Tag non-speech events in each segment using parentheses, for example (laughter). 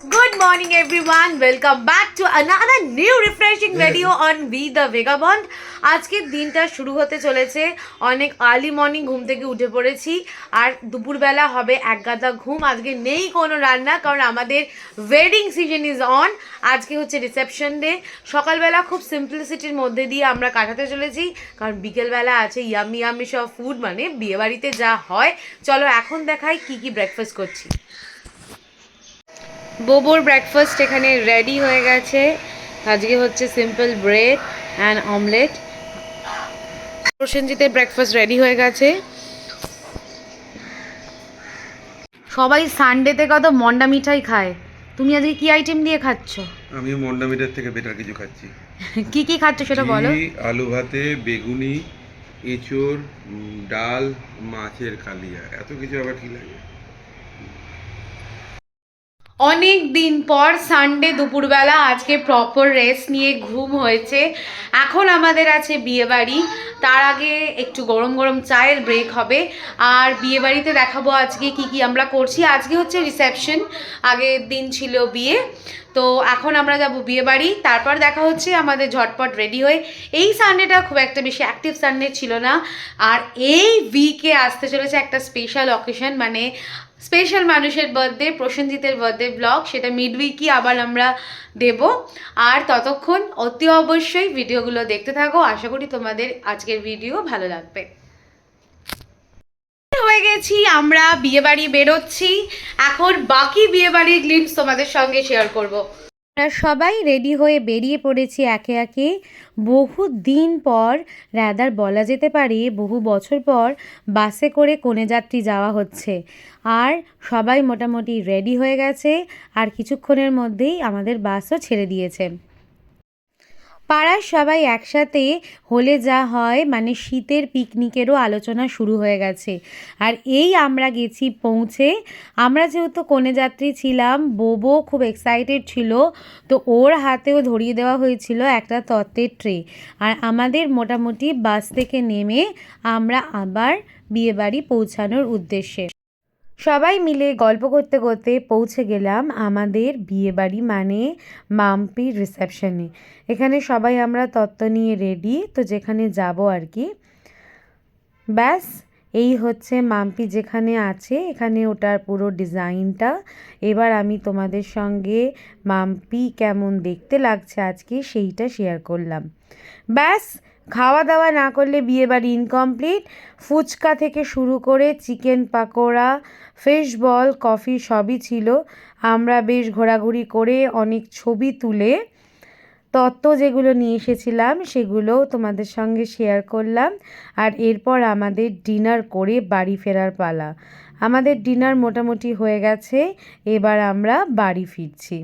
Good morning, everyone. Welcome back to another new refreshing video on Be the Vagabond. আজকের দিনটা শুরু হতে চলেছে। অনেক আর্লি মর্নিং ঘুম থেকে উঠে পড়েছি। আর দুপুরবেলা হবে এক গাদা ঘুম। আজকে নেই কোনো রান্না কারণ আমাদের ওয়েডিং সিজন ইজ অন আজকে হচ্ছে রিসেপশন ডে সকালবেলা খুব সিম্পলিসিটির মধ্যে দিয়ে আমরা কাটাতে চলেছি। কারণ বিকেলবেলা আছে ইয়ামি ইয়ামি সব ফুড মানে বিয়েবাড়িতে যা হয়। চলো এখন দেখাই কি কি ব্রেকফাস্ট করছি। বোবোর ব্রেকফাস্ট এখানে রেডি হয়ে গেছে। আজকে হচ্ছে সিম্পল ব্রেড অ্যান্ড অমলেট প্রসেনজিতের ব্রেকফাস্ট রেডি হয়ে গেছে। সবাই সানডেতে কত মন্ডা মিঠাই খায়? তুমি আজকে কি আইটেম দিয়ে খাচ্ছ? আমি মন্ডা মিটার থেকে বেটার কিছু খাচ্ছি। (laughs) কি কি খাচ্ছ সেটা বলো। আলু ভাতে বেগুনি এঁচোড় ডাল মাছের কালিয়া। এত কিছু আবার কি লাগে? অনেক দিন পর সানডে দুপুরবেলা আজকে প্রপার রেস্ট নিয়ে ঘুম হয়েছে। এখন আমাদের আছে বিয়েবাড়ি। তার আগে একটু গরম গরম চায়ের ব্রেক হবে। আর বিয়েবাড়িতে দেখাবো আজকে কি কি আমরা করছি। আজকে হচ্ছে রিসেপশন আগের দিন ছিল বিয়ে। তো এখন আমরা যাব বিয়ে বাড়ি। তারপর দেখা হচ্ছে আমাদের ঝটপট রেডি হয়ে। এই সানডেটা খুব একটা বেশি অ্যাক্টিভ সানডে ছিল না। আর এই উইকে আসতে চলেছে একটা স্পেশাল অকেশন মানে স্পেশাল মানুষের বার্থডে প্রসেনজিতের বার্থডে ব্লগ সেটা মিড উইকই আবার আমরা দেব। আর ততক্ষণ অতি অবশ্যই ভিডিওগুলো দেখতে থাকো। আশা করি তোমাদের আজকের ভিডিও ভালো লাগবে। গেছি আমরা বিয়েবাড়ি বেরোচ্ছি। এখন বাকি বিয়েবাড়ির গ্লিমস তোমাদের সঙ্গে শেয়ার করব। আমরা সবাই রেডি হয়ে বেরিয়ে পড়েছি একে একে। বহু দিন পর রাদার বলা যেতে পারে বহু বছর পর, বাসে করে কোণে যাত্রী যাওয়া হচ্ছে। আর সবাই মোটামুটি রেডি হয়ে গেছে, আর কিছুক্ষণের মধ্যেই আমাদের বাসও ছেড়ে দিয়েছে। পাড়ার সবাই একসাথে হলে যা হয় মানে শীতের পিকনিকেরও আলোচনা শুরু হয়ে গেছে। আর এই আমরা গেছি পৌঁছে। আমরা যেহেতু কনে যাত্রী ছিলাম, বোবো খুব এক্সাইটেড ছিল, তো ওর হাতেও ধরিয়ে দেওয়া হয়েছিল একটা তত্ত্বের ট্রে। আর আমাদের মোটামুটি বাস থেকে নেমে আমরা আবার বিয়েবাড়ি পৌঁছানোর উদ্দেশ্যে। সবাই মিলে গল্প করতে করতে পৌঁছে গেলাম আমাদের বিয়েবাড়ি মানে মাম্পির রিসেপশনে এখানে সবাই আমরা তত্ত্ব নিয়ে রেডি তো যেখানে যাব আর কি। ব্যাস এই হচ্ছে মাম্পি যেখানে আছে, এখানে ওটার পুরো ডিজাইনটা। এবার আমি তোমাদের সঙ্গে মাম্পি কেমন দেখতে লাগছে আজকে সেইটা শেয়ার করলাম। ব্যাস, খাওয়া দাওয়া না করলে বিয়ে বাড়ি ইনকমপ্লিট ফুচকা থেকে শুরু করে chicken pakora fish ball coffee সবই ছিল। আমরা বেশ ঘোরাঘুরি করে অনেক ছবি তুলে তত্ত্ব যেগুলো নিয়ে এসেছিলাম, সেগুলোও তোমাদের সঙ্গে শেয়ার করলাম। আর এরপর আমাদের ডিনার করে বাড়ি ফেরার পালা। আমাদের ডিনার মোটামুটি হয়ে গেছে, এবার আমরা বাড়ি ফিরছি।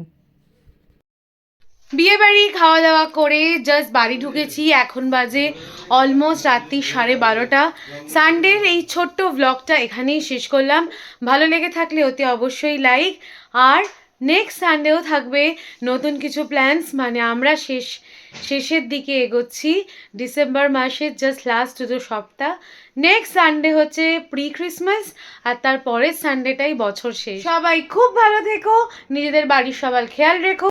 বিয়ে বাড়ি খাওয়া দাওয়া করে জাস্ট বাড়ি ঢুকেছি। এখন বাজে অলমোস্ট রাত্রি সাড়ে বারোটা। সানডের এই ছোট্ট ব্লগটা এখানেই শেষ করলাম। ভালো লেগে থাকলে অতি অবশ্যই লাইক আর নেক্সট সানডেও থাকবে নতুন কিছু প্ল্যান্স মানে আমরা শেষ, শেষের দিকে এগোচ্ছি। ডিসেম্বর মাসের জাস্ট লাস্ট দুটো সপ্তাহ। নেক্সট সানডে হচ্ছে প্রি ক্রিসমাস আর তার পরের সানডেটাই বছর শেষ। সবাই খুব ভালো থেকো, নিজেদের বাড়ির সবার খেয়াল রেখো।